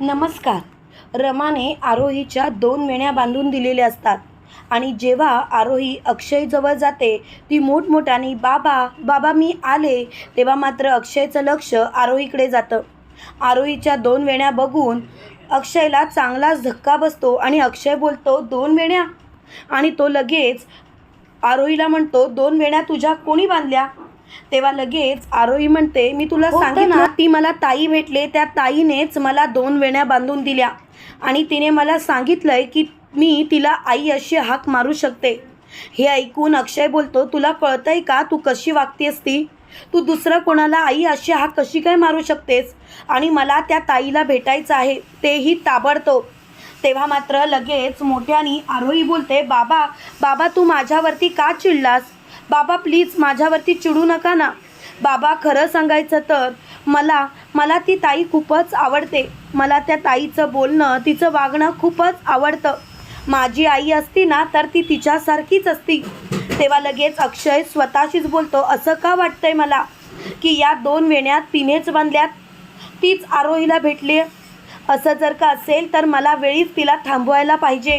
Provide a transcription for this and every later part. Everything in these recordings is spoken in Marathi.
नमस्कार. रमाने आरोहीच्या दोन वेण्या बांधून दिलेल्या असतात. आणि जेव्हा आरोही अक्षयजवळ जाते ती मोठमोठ्याने बाबा बाबा मी आले. तेव्हा मात्र अक्षयचं लक्ष आरोहीकडे जातं. आरोहीच्या दोन वेण्या बघून अक्षयला चांगलाच धक्का बसतो आणि अक्षय बोलतो दोन वेण्या आणि तो लगेच आरोहीला म्हणतो दोन वेण्या तुझ्या कोणी बांधल्या? तेव्हा लगेच आरोही म्हणते मी तुला सांगितलं ना. ती मला ताई भेटले त्या ताईनेच मला दोन वेण्या बांधून दिल्या. आणि तिने मला सांगितलंय की मी तिला आई अशी हाक मारू शकते. हे ऐकून अक्षय बोलतो तुला कळतंय का? तू कशी वागतेस ती? तू दुसरं कोणाला आई अशी हाक कशी काय मारू शकतेस? आणि मला त्या ताईला भेटायचं आहे तेही ताबडतोब. तेव्हा मात्र लगेच मोठ्यानी आरोही बोलते बाबा बाबा तू माझ्यावरती का चिडलास? बाबा प्लीज माझ्यावरती चिडू नका ना. बाबा खरं सांगायचं तर मला मला ती ताई खूपच आवडते. मला त्या ताईचं बोलणं तिचं वागणं खूपच आवडतं. माझी आई असती ना तर ती तिच्यासारखीच असती. तेव्हा लगेच अक्षय स्वतःशीच बोलतो असं का वाटतंय मला की या दोन वेण्यात तिनेच बांधल्यात? तीच आरोहीला भेटली असं जर का असेल तर मला वेळीच तिला थांबवायला पाहिजे.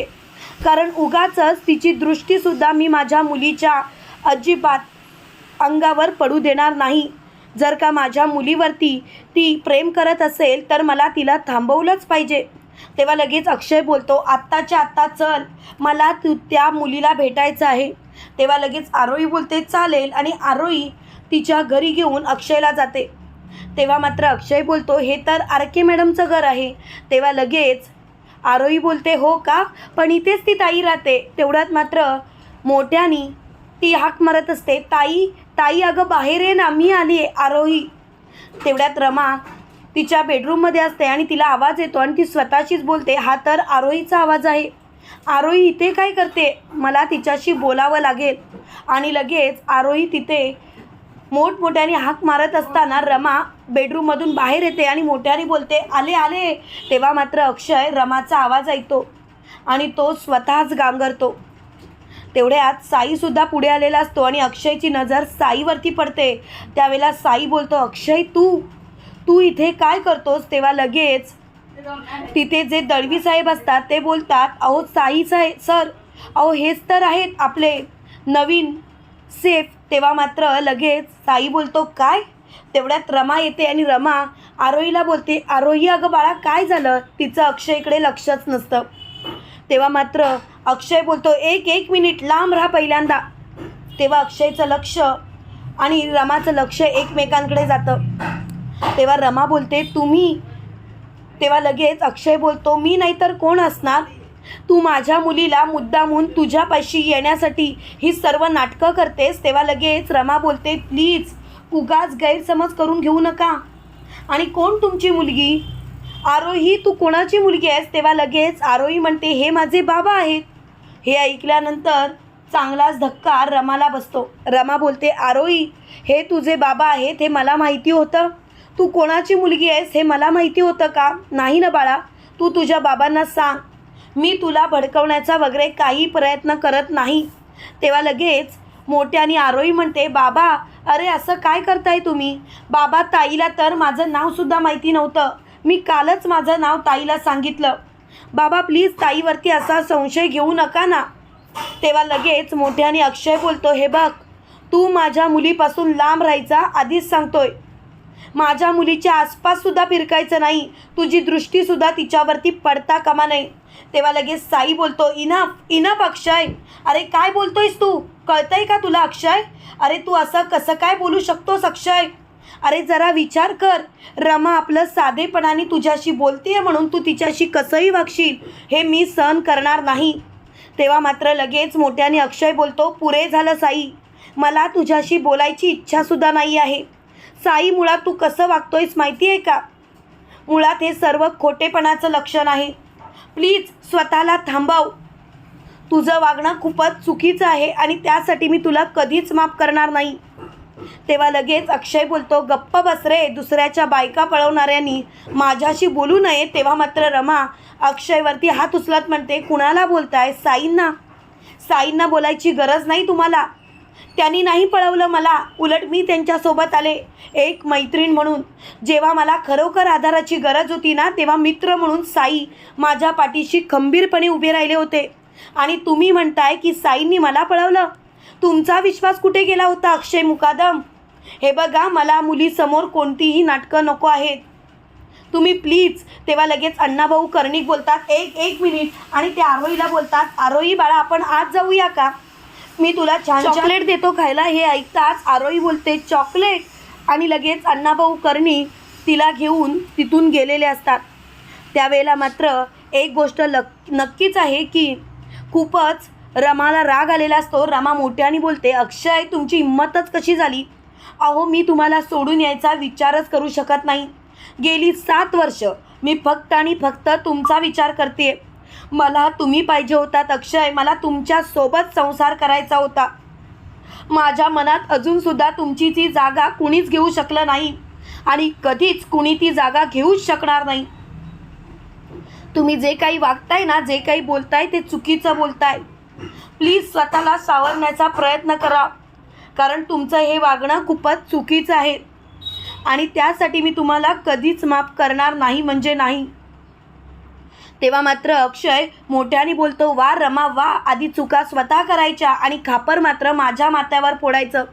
कारण उगाचच तिची दृष्टीसुद्धा मी माझ्या मुलीच्या अजिबात अंगावर पडू देणार नाही. जर का माझ्या मुलीवरती ती प्रेम करत असेल तर मला तिला थांबवलंच पाहिजे. तेव्हा लगेच अक्षय बोलतो आत्ताच्या आत्ता चल मला तू त्या मुलीला भेटायचं आहे. तेव्हा लगेच आरोही बोलते चालेल. आणि आरोही तिच्या घरी घेऊन अक्षयला जाते. तेव्हा मात्र अक्षय बोलतो हे तर आर के मॅडमचं घर आहे. तेव्हा लगेच आरोही बोलते हो का? पण इथेच ती ताई राहते. तेवढ्यात मात्र मोठ्यानी ती हाक मारत असते. ताई ताई अगं बाहेर ये ना मी आली आरोही. तेवढ्यात रमा तिच्या बेडरूममध्ये असते आणि तिला आवाज येतो आणि ती स्वतःशीच बोलते हा तर आरोहीचा आवाज आहे. आरोही इथे काय करते? मला तिच्याशी बोलावं लागेल. आणि लगेच आरोही तिथे मोठमोठ्याने हाक मारत असताना रमा बेडरूममधून बाहेर येते आणि मोठ्याने बोलते आले आले. तेव्हा मात्र अक्षय रमाचा आवाज ऐकतो आणि तो स्वतःच गांगरतो. तेवढ्यात साईसुद्धा पुढे आलेला असतो आणि अक्षयची नजर साईवरती पडते. त्यावेळेला साई बोलतो अक्षय तू तू इथे काय करतोस? तेव्हा लगेच तिथे जे दळवी साहेब असतात ते बोलतात अहो साई साहेब सर अहो हेच तर आहेत आपले नवीन सेफ. तेव्हा मात्र लगेच साई बोलतो काय? तेवढ्यात रमा येते आणि रमा आरोहीला बोलते आरोही अगं बाळा काय झालं? तिचं अक्षयकडे लक्षच नसतं. तेव्हा मात्र अक्षय बोलतो एक एक मिनिट लांब राहा पहिल्यांदा. तेव्हा अक्षयचं लक्ष आणि रमाचं लक्ष एकमेकांकडे जातं. तेव्हा रमा बोलते तुम्ही तेव्हा लगेच अक्षय बोलतो मी नाही तर कोण असणार? तू माझ्या मुलीला मुद्दामून तुझ्यापाशी येण्यासाठी ही सर्व नाटकं करतेस? तेव्हा लगेच रमा बोलते प्लीज उगाच गैरसमज करून घेऊ नका. आणि कोण तुमची मुलगी? आरोही तू कोणाची मुलगी आहेस? तेव्हा लगेच आरोही म्हणते हे माझे बाबा आहेत. हे ऐकल्यानंतर चांगलाच धक्का रमाला बसतो. रमा बोलते आरोही हे तुझे बाबा आहेत हे मला माहिती होतं. तू कोणाची मुलगी आहेस हे मला माहिती होतं का? नाही ना बाळा तू तुझ्या बाबांना सांग. मी तुला भडकवण्याचा वगैरे काही प्रयत्न करत नाही. तेव्हा लगेच मोठ्याने आरोही म्हणते बाबा अरे असं काय करताय तुम्ही? बाबा ताईला तर माझं नावसुद्धा माहिती नव्हतं. मी कालच माझं नाव ताईला सांगितलं. बाबा प्लीज ताईवरती असा संशय घेऊ नका ना. तेव्हा लगेच मोठ्याने अक्षय बोलतो हे बघ तू माझ्या मुलीपासून लांब राहायचा आधीच सांगतोय. माझ्या मुलीच्या आसपाससुद्धा फिरकायचं नाही. तुझी दृष्टीसुद्धा तिच्यावरती पडता कामा नये. तेव्हा लगेच साई बोलतो इनफ इनफ अक्षय. अरे काय बोलतोयस तू? कळतंय का तुला अक्षय? अरे तू असं कसं काय बोलू शकतोस अक्षय? अरे जरा विचार कर. रमा आपलं साधेपणाने तुझ्याशी बोलतेय म्हणून तू तिच्याशी कसंही वागशील हे मी सहन करणार नाही. तेव्हा मात्र लगेच मोठ्याने अक्षय बोलतो पुरे झालं साई. मला तुझ्याशी बोलायची इच्छासुद्धा नाही आहे. साई मुळात तू कसं वागतोयस माहिती आहे का? मुळात हे सर्व खोटेपणाचं लक्षण आहे. प्लीज स्वतःला थांबव. तुझं वागणं खूपच चुकीचं आहे आणि त्यासाठी मी तुला कधीच माफ करणार नाही. तेव्हा लगेच अक्षय बोलतो गप्प बसरे दुसऱ्याच्या बायका पळवणाऱ्यांनी माझ्याशी बोलू नये. तेव्हा मात्र रमा अक्षयवरती हात उचलत म्हणते कुणाला बोलताय? साईंना. साईंना बोलायची गरज नाही तुम्हाला. त्यांनी नाही पळवलं मला. उलट मी त्यांच्यासोबत आले. एक मैत्रीण म्हणून. जेव्हा मला खरोखर आधाराची गरज होती ना तेव्हा मित्र म्हणून साई माझ्या पाठीशी खंबीरपणे उभे राहिले होते. आणि तुम्ही म्हणताय की साईंनी मला पळवलं. तुमचा विश्वास कुठे गेला होता अक्षय मुकादम? हे बघा मला मुलीसमोर कोणतीही नाटकं नको आहेत. तुम्ही प्लीज तेव्हा लगेच अण्णाभाऊ कर्णिक बोलतात एक एक मिनिट आणि ते आरोहीला बोलतात आरोही बाळा आपण आज जाऊया का? मी तुला छान चॉकलेट देतो खायला हे ऐकताच आरोही बोलते चॉकलेट. आणि लगेच अण्णाभाऊ कर्णिक तिला घेऊन तिथून गेलेले असतात. त्यावेळेला मात्र एक गोष्ट लक नक्कीच आहे की खूपच रमाला राग आलेला असतो. रमा मोठ्याने बोलते अक्षय तुमची हिंमतच कशी झाली? अहो मी तुम्हाला सोडून यायचा विचारच करू शकत नाही. गेली सात वर्ष मी फक्त आणि फक्त तुमचा विचार करते मला तुम्ही पाहिजे होतात अक्षय. मला तुमच्यासोबत संसार करायचा होता. माझ्या मनात अजूनसुद्धा तुमची ती जागा कुणीच घेऊ शकलं नाही आणि कधीच कुणी ती जागा घेऊच शकणार नाही. तुम्ही जे काही वागताय ना जे काही बोलताय ते चुकीचं बोलताय. प्लीज स्वतःला सावरण्याचा प्रयत्न करा. कारण तुमचं हे वागणं खूपच चुकीचं आहे. आणि त्यासाठी मी तुम्हाला कधीच माफ करणार नाही म्हणजे नाही. तेव्हा मात्र अक्षय मोठ्याने बोलतो वा रमा वा. आधी चुका स्वतः करायच्या आणि खापर मात्र माझ्या माथ्यावर फोडायचं.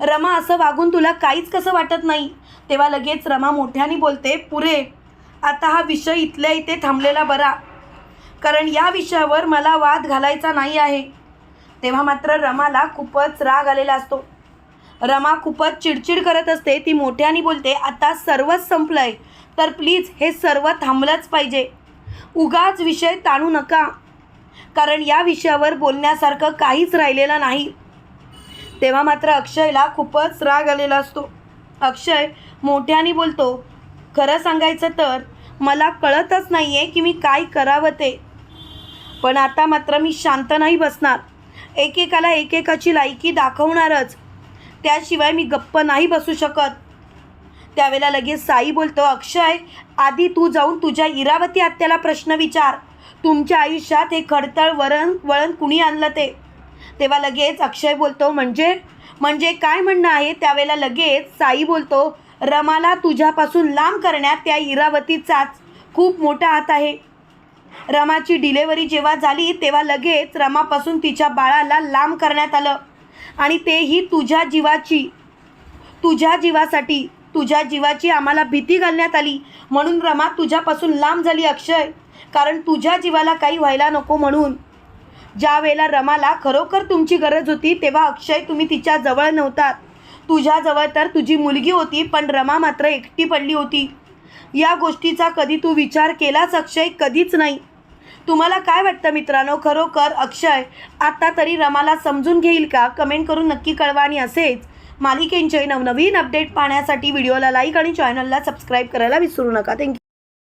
रमा असं वागून तुला काहीच कसं वाटत नाही? तेव्हा लगेच रमा मोठ्याने बोलते पुरे. आता हा विषय इथल्या इथे थांबलेला बरा. कारण या विषयावर मला वाद घालायचा नाही आहे. तेव्हा मात्र रमाला खूपच राग आलेला असतो. रमा खूपच चिडचिड करत असते ती मोठ्याने बोलते आता सर्वच संपलं आहे तर प्लीज हे सर्व थांबलंच पाहिजे. उगाच विषय ताणू नका. कारण या विषयावर बोलण्यासारखं काहीच राहिलेलं नाही. तेव्हा मात्र अक्षयला खूपच राग आलेला असतो. अक्षय मोठ्याने बोलतो खरं सांगायचं तर मला कळतच नाही आहे की मी काय करावं ते. पण आता मात्र मी शांत नाही बसणार. एकेकाला एकेकाची लायकी दाखवणारच. त्याशिवाय मी गप्प नाही बसू शकत. त्यावेळेला लगेच साई बोलतो अक्षय आधी तू जाऊन तुझ्या इरावती आत्याला प्रश्न विचार. तुमच्या आयुष्यात हे खडतळ वरण वळण कुणी आणलं ते? तेव्हा लगेच अक्षय बोलतो म्हणजे म्हणजे काय म्हणणं आहे? त्यावेळेला लगेच साई बोलतो रमाला तुझ्यापासून लांब करण्यात त्या इरावतीचाच खूप मोठा हात आहे. रमाची डिलेवरी जेव्हा झाली तेव्हा लगेच रमापासून तिच्या बाळाला लांब करण्यात आलं. आणि तेही तुझ्या जीवाची तुझ्या जीवासाठी तुझ्या जीवाची आम्हाला भीती घालण्यात आली. म्हणून रमा तुझ्यापासून लांब झाली अक्षय. कारण तुझ्या जीवाला काही व्हायला नको म्हणून. ज्या वेळेला रमाला खरोखर तुमची गरज होती तेव्हा अक्षय तुम्ही तिच्या जवळ नव्हतात. तुझ्याजवळ तर तुझी मुलगी होती पण रमा मात्र एकटी पडली होती. या गोष्टीचा कधी तू विचार केलाच अक्षय? कधीच नाही. तुम्हाला काय वाटतं मित्रांनो? खरोखर अक्षय आता तरी रमाला समजून घेईल का? कमेंट करून नक्की कळवा आणि असेच मालिकेंचे नवनवीन अपडेट पाहण्यासाठी व्हिडिओला लाईक आणि चॅनलला सबस्क्राईब करायला विसरू नका. थँक्यू